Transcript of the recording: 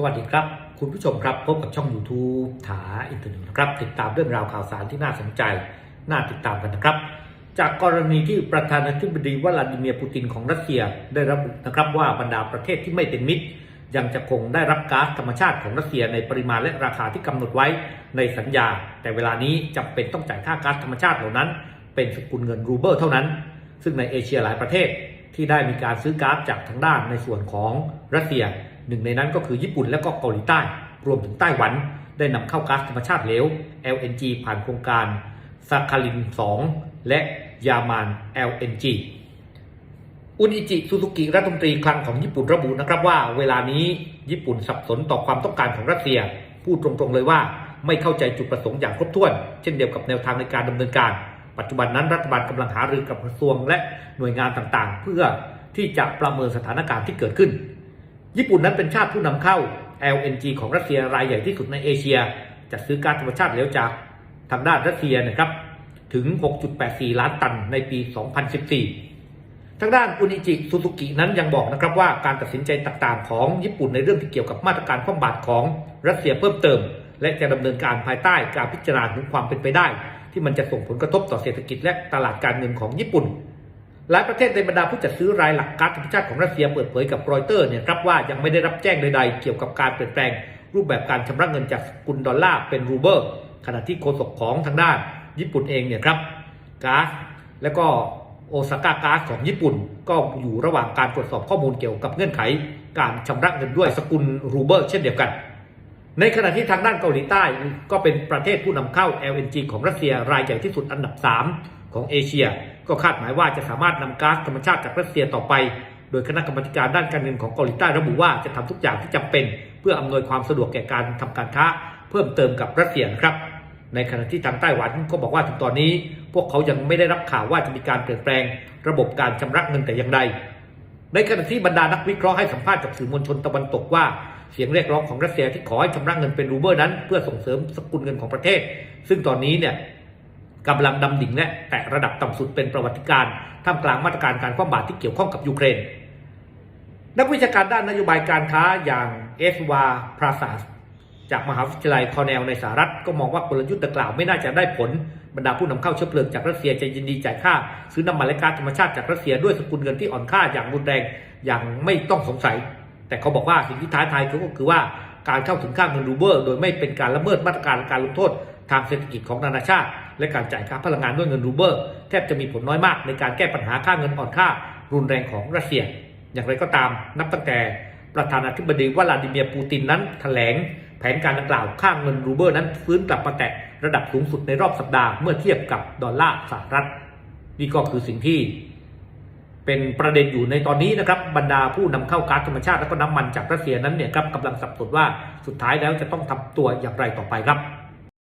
สวัสดีครับ คุณผู้ชมครับพบกับช่อง YouTube ถาอินเทอร์เน็ตนะครับ ติดตามเรื่องราวข่าวสารที่น่าสนใจ น่าติดตามกันนะครับ จากกรณีที่ประธานาธิบดีวลาดิเมียร์ปูตินของรัสเซียได้ระบุนะครับว่าบรรดาประเทศที่ไม่เป็นมิตร ยังจะคงได้รับก๊าซธรรมชาติของรัสเซียในปริมาณและราคาที่กำหนดไว้ในสัญญา แต่เวลานี้จำเป็นต้องจ่ายค่าก๊าซธรรมชาติเหล่านั้น เป็นสกุลเงินรูเบิลเท่านั้น ซึ่งในเอเชียหลายประเทศที่ได้มีการซื้อก๊าซจากทางด้านในส่วนของรัสเซีย หนึ่งในนั้นก็คือญี่ปุ่นและก็เกาหลีใต้ รวมถึงไต้หวัน ได้นำเข้าก๊าซธรรมชาติเหลว LNG ผ่านโครงการซาคาริน 2 และยามาน LNG อุนอิจิซูซูกิรัฐมนตรีคลังของญี่ปุ่นระบุนะครับว่า เวลานี้ญี่ปุ่นสับสนต่อความต้องการของรัสเซีย พูดตรงๆเลยว่าไม่เข้าใจจุดประสงค์อย่างครบถ้วน เช่นเดียวกับแนวทางในการดำเนินการ ปัจจุบันนั้นรัฐบาลกำลังหารือกับกระทรวงและหน่วยงานต่างๆ เพื่อที่จะประเมินสถานการณ์ที่เกิดขึ้น ญี่ปุ่นนั้นเป็นชาติผู้นำเข้า LNG ของรัสเซียรายใหญ่ที่สุดในเอเชีย จัดซื้อก๊าซธรรมชาติเหลวจากทางด้านรัสเซียนะครับถึง 6.84 ล้านตันในปี 2014 ทางด้านอุนิจิซูซูกินั้นยังบอกนะครับว่าการตัดสินใจต่างๆ ของญี่ปุ่นในเรื่องที่เกี่ยวกับมาตรการคว่ำบาตรของรัสเซียเพิ่มเติม และจะดำเนินการภายใต้การพิจารณาถึงความเป็นไปได้ ที่มันจะส่งผลกระทบต่อเศรษฐกิจและตลาดการเงินของญี่ปุ่น หลายประเทศในบรรดาผู้จัดซื้อรายหลักก๊าซธรรมชาติของรัสเซียเปิดเผยกับรอยเตอร์เนี่ยครับว่ายังไม่ได้รับแจ้งใดๆ เกี่ยวกับการเปลี่ยนแปลง รูปแบบการชำระเงินจากสกุลดอลลาร์เป็นรูเบิลขณะที่โฆษกของทางด้านญี่ปุ่นเองเนี่ยครับก๊าซและก็โอซาก้าก๊าซของญี่ปุ่น ก็อยู่ระหว่างการตรวจสอบข้อมูลเกี่ยวกับเงื่อนไข การชำระเงินด้วยสกุลรูเบิลเช่นเดียวกัน ในขณะที่ทางด้านเกาหลีใต้ก็เป็นประเทศผู้นำเข้า LNG ของรัสเซียรายใหญ่ที่สุดอันดับ 3 ของเอเชีย ก็คาดหมายว่าจะสามารถนำก๊าซธรรมชาติจากรัสเซียต่อไป โดยคณะกรรมการด้านการเงินของเกาหลีใต้ระบุว่าจะทำทุกอย่างที่จำเป็น เพื่ออำนวยความสะดวกแก่การทำการค้า เพิ่มเติมกับรัสเซียนะครับ ในขณะที่ทางไต้หวันก็บอกว่าถึงตอนนี้ พวกเขายังไม่ได้รับข่าวว่าจะมีการเปลี่ยนแปลง ระบบการชำระเงินแต่อย่างใดในขณะที่บรรดานักวิเคราะห์ให้สัมภาษณ์กับสื่อมวลชนตะวันตกว่าเสียงเรียกร้องของรัสเซียที่ขอให้ชำระเงินเป็นรูเบิลนั้น เพื่อส่งเสริมสกุลเงินของประเทศ ซึ่งตอนนี้เนี่ย กำลังดำดิ่งและแตะระดับต่ำสุดเป็นประวัติการณ์ท่ามกลางมาตรการการคว่ำบาตรที่เกี่ยวข้องกับยูเครน นักวิชาการด้านนโยบายการค้าอย่างเอสวาพราซาสจากมหาวิทยาลัยคอเนลในสหรัฐก็มองว่ากลยุทธ์ดังกล่าวไม่น่าจะได้ผลบรรดาผู้นำเข้าเชื้อเพลิงจากรัสเซียจะยินดีจ่ายค่า ซื้อน้ำมันและก๊าซธรรมชาติจากรัสเซียด้วยสกุลเงินที่อ่อนค่าอย่างรุนแรงอย่างไม่ต้องสงสัย แต่เขาบอกว่าสิ่งที่ท้าทายก็คือว่า การเข้าถึงค่าเงินรูเบิลโดยไม่เป็นการละเมิดมาตรการการลงโทษทางเศรษฐกิจของนานาชาติ และการจ่ายค่าพลังงานด้วยเงินรูเบิลแทบจะมีผลน้อยมากในการแก้ปัญหาค่าเงินอ่อนค่า รุนแรงของรัสเซีย อย่างไรก็ตามนับตั้งแต่ประธานาธิบดีวลาดิเมียร์ปูตินนั้นแถลง แผนการดังกล่าวค่าเงินรูเบิลนั้นฟื้นกลับมาแตะระดับสูงสุดในรอบสัปดาห์เมื่อเทียบกับดอลลาร์สหรัฐนี่ก็คือสิ่งที่ เป็นประเด็นอยู่ในตอนนี้นะครับบรรดาผู้นำเข้าก๊าซธรรมชาติและก็น้ำมันจากรัสเซียนั้นเนี่ยครับกำลังสับสนว่าสุดท้ายแล้วจะต้องทำตัวอย่างไรต่อไปครับ